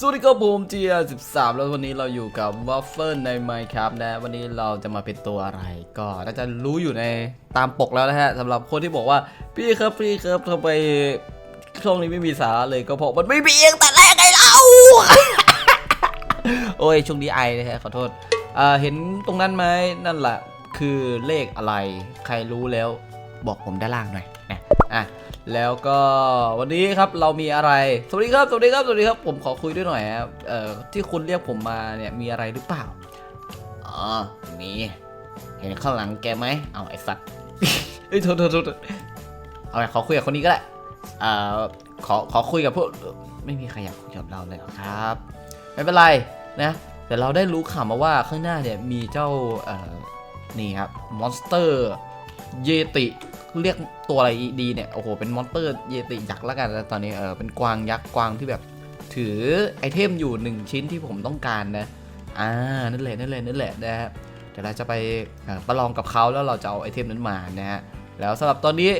สวัสดีครับผมเจีย13 แล้ววันนี้เราอยู่กับวัฟเฟิลใน Minecraft นะวันนี้เราจะมาเป็นตัวอะไร ก็น่าจะรู้อยู่ในตามปกแล้วนะฮะสำหรับคนที่บอกว่า พี่ครับพี่ครับทำไมช่วงนี้ไม่มีสาระเลยก็เพราะมันไม่มีเองแต่แรกไงเรา โอ้ยช่วงนี้ไอนะฮะขอโทษอ่าเห็นตรงนั้นไหมนั่นแหละคือเลขอะไร ใครรู้แล้วบอกผมด้านล่างหน่อยนะอะ แล้วก็วันนี้ครับเรามีอะไร สวัสดีครับ สวัสดีครับ สวัสดีครับ ผมขอคุยด้วยหน่อยครับ เอ่อ ที่คุณเรียกผมมาเนี่ยมีอะไรหรือเปล่า อ๋อ มี เห็นข้างหลังแกไหม เอาไอ้สัตว์เอ้ยโทษโทษโทษเอาไงขอคุยกับคนนี้ก็ได้ เอ่าขอ ขอคุยกับพวก ไม่มีใครอยากคุยกับเราเลยครับ ไม่เป็นไรนะ แต่เราได้รู้ข่าวมาว่าข้างหน้าเนี่ยมีเจ้า เอ่อ นี่ครับ มอนสเตอร์ เยติ เรียกตัวอะไรดีเนี่ย โอ้โห เป็นมอนสเตอร์เยติยักษ์แล้วกันนะตอนนี้เออเป็นกวางยักษ์กวางที่แบบถือไอเทมอยู่หนึ่งชิ้นที่ผมต้องการนะ อ่า นั่นแหละนั่นแหละนั่นแหละนะฮะเดี๋ยวเราจะไปประลองกับเขาแล้วเราจะเอาไอเทมนั้นมานะฮะ แล้วสำหรับตอนนี้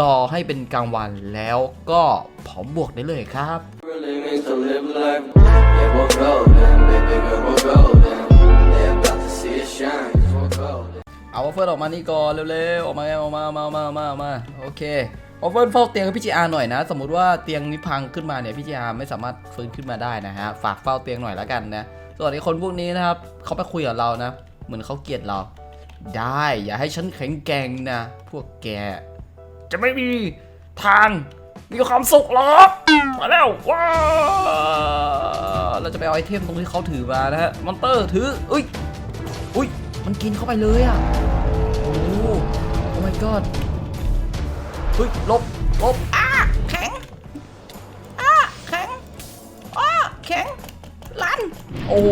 รอให้เป็นกลางวันแล้วก็ผอมบวกได้เลยครับ Yeah, we're golden, baby girl, we're golden. They about to see us shine, 'cause we're golden. เอาวอฟเฟิลออกมานี่ก่อนเร็วๆออกมาออกมาออกมาออกมาออกมาออกมาโอเควอฟเฟิลเฝ้าเตียงให้พี่จีอาหน่อยนะ สมมติว่าเตียงนี้พังขึ้นมาเนี่ยพี่จีอาไม่สามารถฟื้นขึ้นมาได้นะฮะฝากเฝ้าเตียงหน่อยแล้วกันนะส่วนไอ้คนพวกนี้นะครับเขาไปคุยกับเรานะ เหมือนเขาเกลียดเรา ได้อย่าให้ฉันแข็งแกร่งนะ พวกแก จะไม่มีทางมีความสุขหรอกมาแล้วว้าเราจะไปเอาไอเทมตรงที่เขาถือมานะฮะมอนเตอร์ถืออุ้ยอุ้ยมันกินเข้าไปเลยอะ god เฮ้ยหลบหลบอ้าแข็งอ้าแข็งอ้าแข็งลันโอ้โห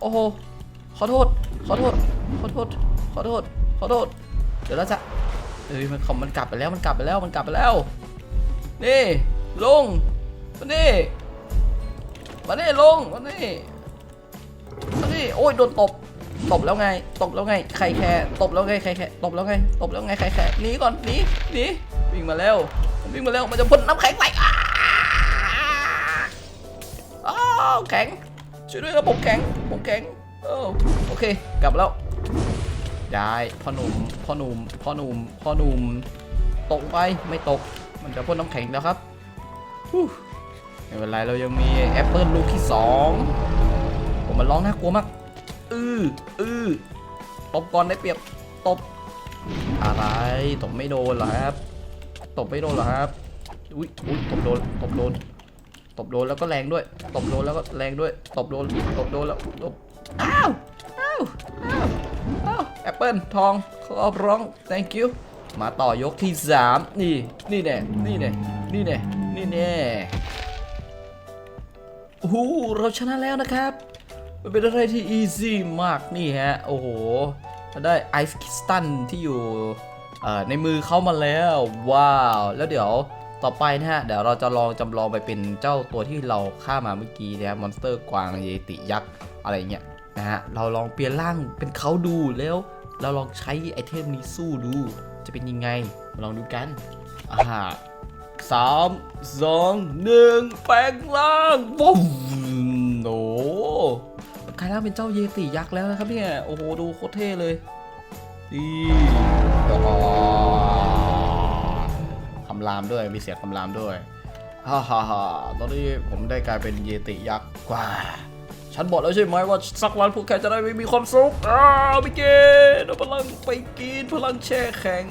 โอ้โหขอโทษ ขอโทษ ขอโทษ ขอโทษ ขอโทษ เดี๋ยวเราจะเอ้ยมันเขามันกลับไปแล้วมันกลับไปแล้วมันกลับไปแล้ว นี่ลุงมานี่มานี่ลุงมานี่มานี่โอ้ยโดนตบ ตบแล้วไง ตบแล้วไง ใครแคร์ตบแล้วไง ใครแคร์ตบแล้วไง ตบแล้วไง ใครแคร์หนีก่อน หนี หนี วิ่งมาแล้วมันวิ่งมาแล้วมันจะพ่นน้ำแข็งใส่อ้าวแข็ง ช่วยด้วยครับผมแข็ง ผมแข็งโอเค กลับแล้วได้พ่อหนุ่ม พ่อหนุ่ม พ่อหนุ่ม พ่อหนุ่ม ตกไป ไม่ตก มันจะพ่นน้ำแข็งแล้วครับไม่เป็นไร เรายังมีแอปเปิลลูกที่สองผมมันร้องน่ากลัวมาก อืออือตบก่อนได้เปรียบตบ อะไรตบไม่โดนเหรอครับตบไม่โดนเหรอครับอุ้ยอุ้ยตบโดนตบโดนตบโดนแล้วก็แรงด้วย ตบโดนแล้วก็แรงด้วย ตบโดนตบโดนแล้วตบอ้าวอ้าวอ้าวอ้าวแอปเปิลทองขอบร้อง thank you มาต่อยกที่สามนี่ นี่แน่นี่แน่นี่แน่นี่แน่โอ้โหเราชนะแล้วนะครับ มันเป็นอะไรที่ easy มากนี่ฮะ โอ้โหเราได้ไอซ์คิสตันที่อยู่ในมือเข้ามาแล้ว ว้าว แล้วเดี๋ยวต่อไปนะฮะ เดี๋ยวเราจะลองจำลองไปเป็นเจ้าตัวที่เราฆ่ามาเมื่อกี้นะฮะมอนสเตอร์กวางเยติยักษ์อะไรเงี้ยนะฮะ เราลองเปลี่ยนร่างเป็นเขาดูแล้ว เราลองใช้ไอเทมนี้สู้ดู จะเป็นยังไงมาลองดูกันอ่าสามสองหนึ่งแปลงร่างวุ้ม กลายร่างเป็นเจ้าเยติยักษ์แล้วนะครับเนี่ยโอ้โหดูโคตรเท่เลยนี่อ๋อคำรามด้วยมีเสียงคำรามด้วยฮ่าฮ่าฮ่าตอนนี้ผมได้กลายเป็นเยติยักษ์กว่า ฉันบอกแล้วใช่ไหมว่าสักวันพวกแกจะได้ไม่มีความสุขอ้าวไปกินเอาพลังไปกินพลังแช่แข็ง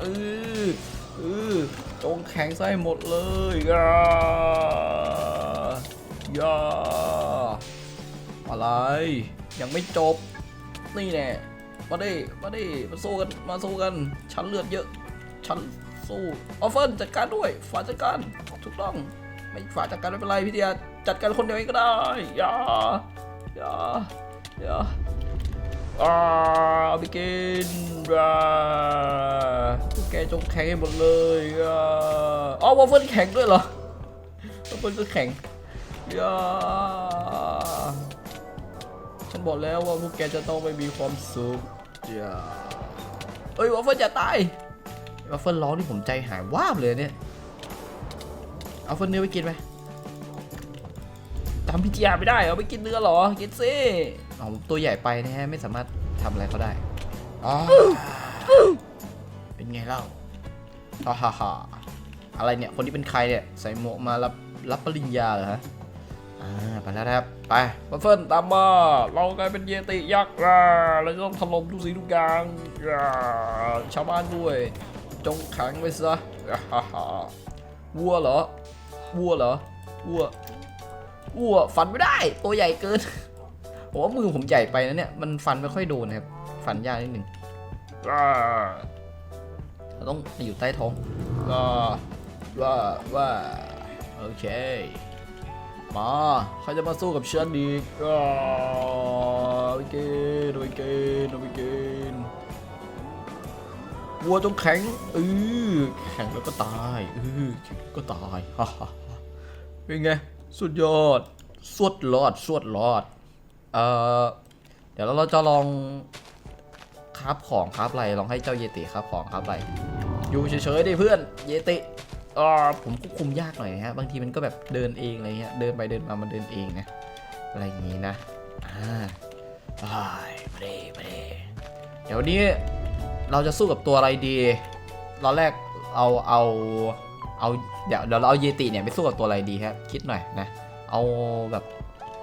เออเออจงแข็งใส่หมดเลยอ่าย่า อะไร ยังไม่จบ นี่แน่มาดิมาดิมาสู้กัน มาสู้กัน ฉันเลือดเยอะ ฉันสู้ออฟเฟิลจัดการด้วย ฝ่าจัดการ ถูกต้อง ไม่ฝ่าจัดการไม่เป็นไรพี่เดียจัดการคนเดียวเองก็ได้ อย่า อย่า อย่าอ่าเอาไปกินอ่าพวกแกจงแข็งให้หมดเลยอ่าอ๋อวอฟเฟิลแข็งด้วยเหรอวอฟเฟิลก็แข็งอย่า ฉันบอกแล้วว่าพวกแกจะต้องไม่มีความสุขอย่าเอ้ยวอฟเฟิลจะตายวอฟเฟิลร้องที่ผมใจหายวาบเลยเนี่ย เอาเฟิลเนื้อไปกินไหมทำพิจิยาไม่ได้เหรอไม่กินเนื้อเหรอ กินสิเอาตัวใหญ่ไปนะฮะ ไม่สามารถทำอะไรเขาได้อ๋อเป็นไงเล่าฮ่าฮ่าฮ่าอะไรเนี่ย คนที่เป็นใครเนี่ย ใส่หมวกมารับรับปริญญาเหรอฮะ อ่าไปแล้วนะครับ ไปบัฟเฟิลตามมา เรากลายเป็นเยติยักษ์อ่าเราจะต้องถล่มทุกสิ่งทุกอย่างอ่าชาวบ้านด้วย จงแข็งไปซะฮ่าฮ่าวัวเหรอ วัวเหรอ วัว วัวฟันไม่ได้ ตัวใหญ่เกินผมว่ามือผมใหญ่ไปนะเนี่ย มันฟันไม่ค่อยโดนนะครับ ฟันยากนิดหนึ่งเราต้องอยู่ใต้ท้องก็ว่าว่าโอเค มาใครจะมาสู้กับฉันดีก็โอเคโอเคโอเควัวจงแข็งเออแข็งแล้วก็ตายเออแข็งก็ตายฮ่าฮ่าเป็นไง สุดยอด สวดรอด สวดรอด เอ่อ เดี๋ยวเราจะลองคราบของคราบอะไร ลองให้เจ้าเยติคราบของคราบอะไร อยู่เฉยๆดิเพื่อน เยติ อ่าผมควบคุมยากหน่อยนะฮะบางทีมันก็แบบเดินเองอะไรเงี้ยเดินไปเดินมามันเดินเองนะอะไรอย่างงี้นะอ่าไปไปไปเดี๋ยววันนี้เราจะสู้กับตัวอะไรดีตอนแรกเอาเอาเอาเดี๋ยวเดี๋ยวเราเอาเยติเนี่ยไปสู้กับตัวอะไรดีครับคิดหน่อยนะเอาแบบ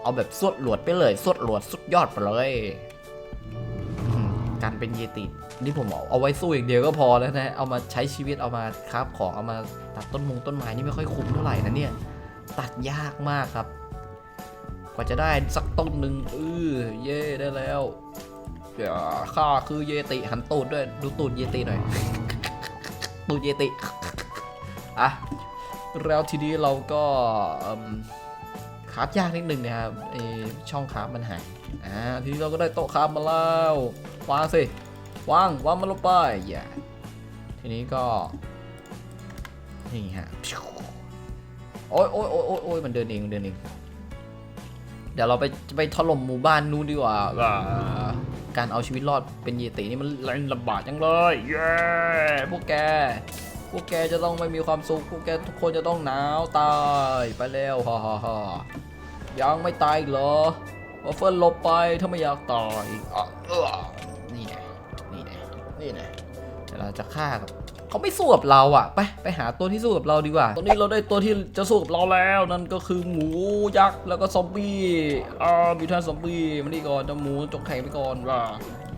เอาแบบสวดหลวดไปเลยสวดหลวดสุดยอดไปเลย การเป็นเยติ นี่ผมเอาไว้สู้อย่างเดียวก็พอแล้วนะ เอามาใช้ชีวิตเอามาคราฟของเอามาตัดต้นมงต้นไม้นี่ไม่ค่อยคุ้มเท่าไหร่นะเนี่ย ตัดยากมากครับ กว่าจะได้สักต้นหนึ่งเออเย่ได้แล้วเดี๋ยวข้าคือเยติหันตูดด้วยดูตูดเยติหน่อยตูดเยติอะแล้วทีนี้เราก็ ราฟยากนิดนึงนะครับไอช่องคราฟมันหายอ่าทีนี้เราก็ได้โต๊ะคราฟมาแล้ววางสิวางวางมันลงไปอย่าทีนี้ก็นี่ฮะโอ้ยโอ้ยโอ้ยโอ้ยอยมันเดินเองมันเดินเองเดี๋ยวเราไปไปถล่มหมู่บ้านนู้นดีกว่าอ่าการเอาชีวิตรอดเป็นเยตินี่มันลำบากจังเลยเย้พวกแกพวกแกจะต้องไม่มีความสุข พวกแกทุกคนจะต้องหนาวตาย ไปแล้วฮ่าฮ่าฮ่า ยังไม่ตายอีกเหรอวัฟเฟิลหลบไปถ้าไม่อยากตายอะเออนี่ไงนี่ไงนี่ไงเดี๋ยวเราจะฆ่ากับเขาไม่สู้กับเราอะ ไปไปหาตัวที่สู้กับเราดีกว่าตอนนี้เราได้ตัวที่จะสู้กับเราแล้วนั่นก็คือหมูยักษ์แล้วก็ซอมบี้อ่ามีท่านซอมบี้มานี่ก่อนจะหมูจกแข่งไปก่อนว่า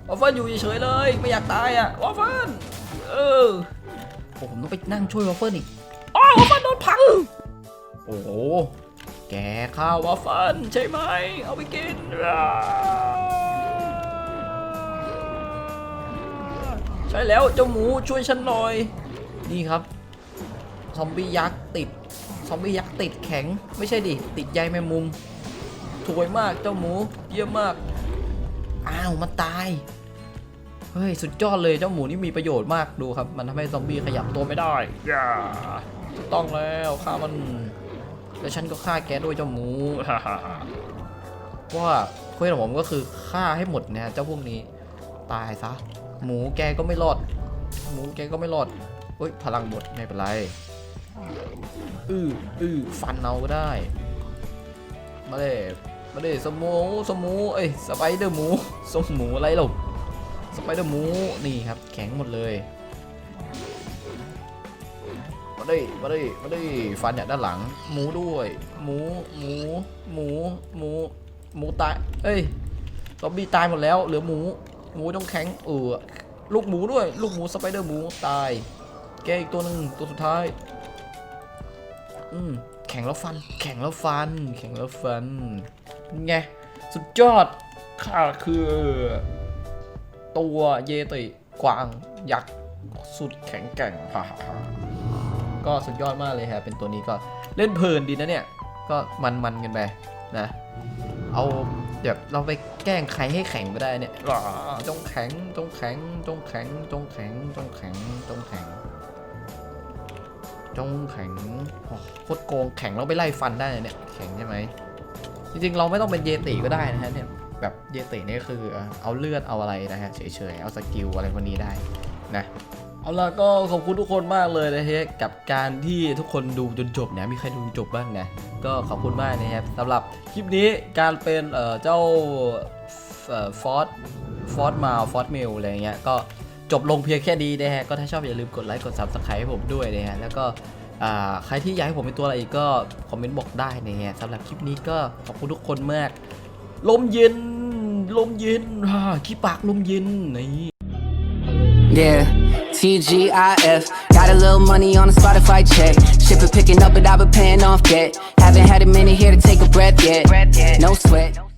วัฟเฟิลอยู่เฉยๆเลยไม่อยากตายอะวัฟเฟิลเออผมต้องไปนั่งช่วยวอฟเฟิลอีกอ้าวอฟเฟิลโดนพังโอ้ แกข้าววอฟเฟิลใช่ไหม เอาไปกิน ใช่แล้วเจ้าหมูช่วยฉันหน่อย นี่ครับ ซอมบี้ยักษ์ติด ซอมบี้ยักษ์ติดแข็ง ไม่ใช่ดิ ติดใยแมงมุมสวยมากเจ้าหมูเยี่ยมมาก อ้าวมันตาย เฮ้ย สุดยอดเลยเจ้าหมูนี่มีประโยชน์มากดูครับ มันทำให้ซอมบี้ขยับตัวไม่ได้ถูกต้องแล้วฆ่ามัน แล้วฉันก็ฆ่าแกด้วยเจ้าหมูเพราะว่าเควสของผมก็คือฆ่าให้หมดนะฮะเจ้าพวกนี้ ตายซะ หมูแกก็ไม่รอด หมูแกก็ไม่รอดเฮ้ยพลังหมดไม่เป็นไรอืออือฟันเอาก็ได้ มาเลยมาเลยสมูสมูเอ้ยสไปเดอร์หมูสมหมูอะไรหรอสไปเดอร์หมูนี่ครับ แข็งหมดเลย มาดิมาดิมาดิฟันจากด้านหลัง หมูด้วย หมู หมู หมู หมู หมูตาย เอ้ยซอมบี้ตายหมดแล้ว เหลือหมู หมูต้องแข็ง เออ ลูกหมูด้วย ลูกหมูสไปเดอร์หมูตาย แกอีกตัวหนึ่งตัวสุดท้าย อืม แข็งแล้วฟัน แข็งแล้วฟัน แข็งแล้วฟันเป็นไง สุดยอดข้าคือ ตัวเยติกวางยักษ์สุดแข็งแกร่งฮ่าฮ่าฮ่า ก็สุดยอดมากเลยฮะเป็นตัวนี้ก็เล่นเพลินดีนะเนี่ย ก็มันมันๆกันไปนะ เอาแบบเราไปแกล้งใครให้แข็งก็ได้เนี่ยจงแข็งจงแข็งจงแข็งจงแข็งจงแข็งจงแข็งจงแข็งโอ้โคตรโกงแข็งเราไปไล่ฟันได้เลยเนี่ยแข็งใช่ไหมจริงๆ เราไม่ต้องเป็นเยติก็ได้นะฮะเนี่ยแบบเยตินี่คือเอาเลือดเอาอะไรนะฮะเฉยๆเอาสกิลอะไรพวกนี้ได้นะ เอาล่ะก็ขอบคุณทุกคนมากเลยนะฮะกับการที่ทุกคนดูจนจบเนี่ยมีใครดูจนจบบ้างนะก็ขอบคุณมากนะครับสำหรับคลิปนี้การเป็นเอ่อเจ้าฟอร์ดฟอร์ดมาฟอร์ดมิลอะไรเงี้ยก็จบลงเพียงแค่นี้นะฮะก็ถ้าชอบอย่าลืมกดไลค์กด subscribe ให้ผมด้วยนะฮะแล้วก็ใครที่อยากให้ผมเป็นตัวอะไรอีกก็คอมเมนต์บอกได้นะฮะสำหรับคลิปนี้ก็ขอบคุณทุกคนมาก ลมเย็นลมเย็นอ่าขี้ปากลมเย็นนี่ Yeah, TGIF. Got a little money on a Spotify check. Shipper picking up, but I've been paying off debt. Haven't had a minute here to take a breath yet. No sweat.